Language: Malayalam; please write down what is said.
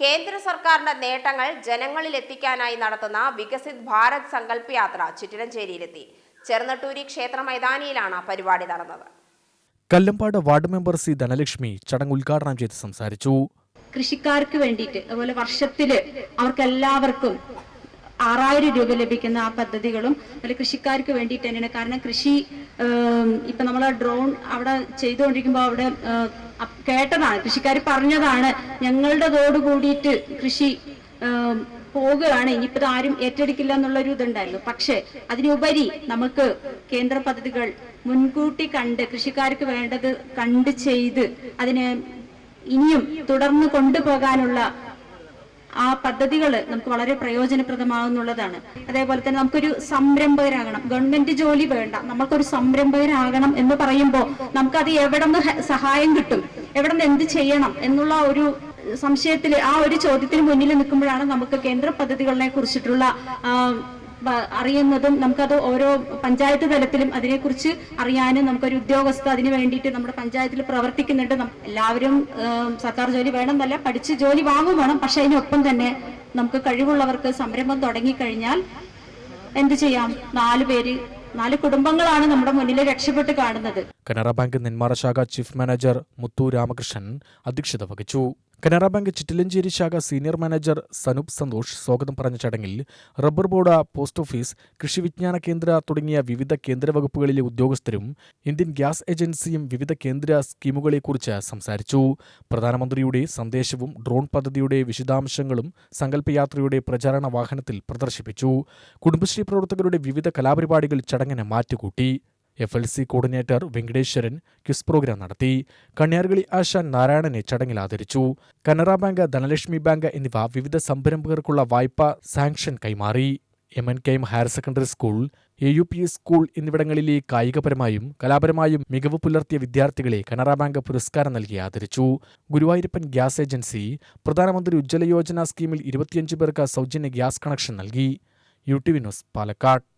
കേന്ദ്ര സർക്കാരിന്റെ നേട്ടങ്ങൾ ജനങ്ങളിൽ എത്തിക്കാനായി നടത്തുന്ന വികസിത് ഭാരത് സങ്കല്പ് യാത്ര ചിറ്റിലഞ്ചേരിയിലെത്തി. ചെറുനട്ടൂരി ക്ഷേത്ര മൈതാനിയിലാണ് പരിപാടി നടന്നത്. Kallampad ward member C Dhanalakshmi ചടങ്ങ് ഉദ്ഘാടനം ചെയ്ത് സംസാരിച്ചു. കൃഷിക്കാർക്ക് വേണ്ടിയിട്ട് അതുപോലെ വർഷത്തിൽ അവർക്ക് എല്ലാവർക്കും ആറായിരം രൂപ ലഭിക്കുന്ന ആ പദ്ധതികളും അതിൽ കൃഷിക്കാർക്ക് വേണ്ടിയിട്ട് തന്നെയാണ്. കാരണം കൃഷി ഇപ്പം നമ്മൾ ഡ്രോൺ അവിടെ ചെയ്തുകൊണ്ടിരിക്കുമ്പോൾ അവിടെ കേട്ടതാണ്. കൃഷിക്കാർ പറഞ്ഞതാണ് ഞങ്ങളുടേതോട് കൂടിയിട്ട് കൃഷി പോകുകയാണ് ഇനിയിപ്പോ ആരും ഏറ്റെടുക്കില്ല എന്നുള്ളൊരു ഇതുണ്ടായിരുന്നു. പക്ഷേ അതിനുപരി നമുക്ക് കേന്ദ്ര പദ്ധതികൾ മുൻകൂട്ടി കണ്ട് കൃഷിക്കാർക്ക് വേണ്ടത് കണ്ട് ചെയ്ത് അതിനെ ഇനിയും തുടർന്ന് കൊണ്ടുപോകാനുള്ള ആ പദ്ധതികൾ നമുക്ക് വളരെ പ്രയോജനപ്രദമാകുന്നുള്ളതാണ്. അതേപോലെ തന്നെ നമുക്കൊരു സംരംഭകരാകണം. ഗവൺമെന്റ് ജോലി വേണ്ട. നമുക്കൊരു സംരംഭകരാകണം എന്ന് പറയുമ്പോൾ നമുക്കത് എവിടെ നിന്ന് സഹായം കിട്ടും. എവിടെ നിന്ന് എന്ത് ചെയ്യണം എന്നുള്ള ഒരു സംശയത്തിൽ ആ ഒരു ചോദ്യത്തിന് മുന്നിൽ നിൽക്കുമ്പോഴാണ് നമുക്ക് കേന്ദ്ര പദ്ധതികളെ കുറിച്ചിട്ടുള്ള അറിയുന്നതും നമുക്കത് ഓരോ പഞ്ചായത്ത് തലത്തിലും അതിനെക്കുറിച്ച് അറിയാനും നമുക്കൊരു ഉദ്യോഗസ്ഥ അതിന് വേണ്ടിയിട്ട് നമ്മുടെ പഞ്ചായത്തിൽ പ്രവർത്തിക്കുന്നുണ്ട്. എല്ലാവരും സർക്കാർ ജോലി വേണമെന്നല്ല പഠിച്ച് ജോലി വാങ്ങും വേണം. പക്ഷെ അതിനൊപ്പം തന്നെ നമുക്ക് കഴിവുള്ളവർക്ക് സംരംഭം തുടങ്ങിക്കഴിഞ്ഞാൽ എന്ത് ചെയ്യാം? നാല് പേര് നാല് കുടുംബങ്ങളാണ് നമ്മുടെ മുന്നിൽ രക്ഷപ്പെട്ട് കാണുന്നത്. കനറ ബാങ്ക് നെന്മാറ ശാഖ ചീഫ് മാനേജർ മുത്തു രാമകൃഷ്ണൻ അധ്യക്ഷത വഹിച്ചു. കനറ ബാങ്ക് ചിറ്റിലഞ്ചേരി ശാഖ സീനിയർ മാനേജർ സനൂപ് സന്തോഷ് സ്വാഗതം പറഞ്ഞ ചടങ്ങിൽ റബ്ബർ ബോർഡ് പോസ്റ്റ് ഓഫീസ് കൃഷി വിജ്ഞാന കേന്ദ്ര തുടങ്ങിയ വിവിധ കേന്ദ്ര വകുപ്പുകളിലെ ഉദ്യോഗസ്ഥരും ഇന്ത്യൻ ഗ്യാസ് ഏജൻസിയും വിവിധ കേന്ദ്ര സ്കീമുകളെക്കുറിച്ച് സംസാരിച്ചു. പ്രധാനമന്ത്രിയുടെ സന്ദേശവും ഡ്രോൺ പദ്ധതിയുടെ വിശദാംശങ്ങളും സങ്കല്പയാത്രയുടെ പ്രചാരണ വാഹനത്തിൽ പ്രദർശിപ്പിച്ചു. കുടുംബശ്രീ പ്രവർത്തകരുടെ വിവിധ കലാപരിപാടികൾ ചടങ്ങിന് മാറ്റുകൂട്ടി. F L C coordinator Venkateswaran quiz programme നടത്തി. കണ്യാർകളി ആശാൻ നാരായണനെ ചടങ്ങിൽ ആദരിച്ചു. കനറ ബാങ്ക് ധനലക്ഷ്മി ബാങ്ക് എന്നിവ വിവിധ സംരംഭകർക്കുള്ള വായ്പ സാങ്ഷൻ കൈമാറി. M N higher secondary school A U P school എന്നിവിടങ്ങളിലെ കായികപരമായും കലാപരമായും മികവ് പുലർത്തിയ വിദ്യാർത്ഥികളെ കനറ ബാങ്ക് പുരസ്കാരം നൽകി ആദരിച്ചു. ഗുരുവായൂരപ്പൻ ഗ്യാസ് ഏജൻസി പ്രധാനമന്ത്രി ഉജ്ജ്വല യോജന സ്കീമിൽ ഇരുപത്തിയഞ്ച് പേർക്ക് സൗജന്യ ഗ്യാസ് കണക്ഷൻ നൽകി. U T V news Palakkad.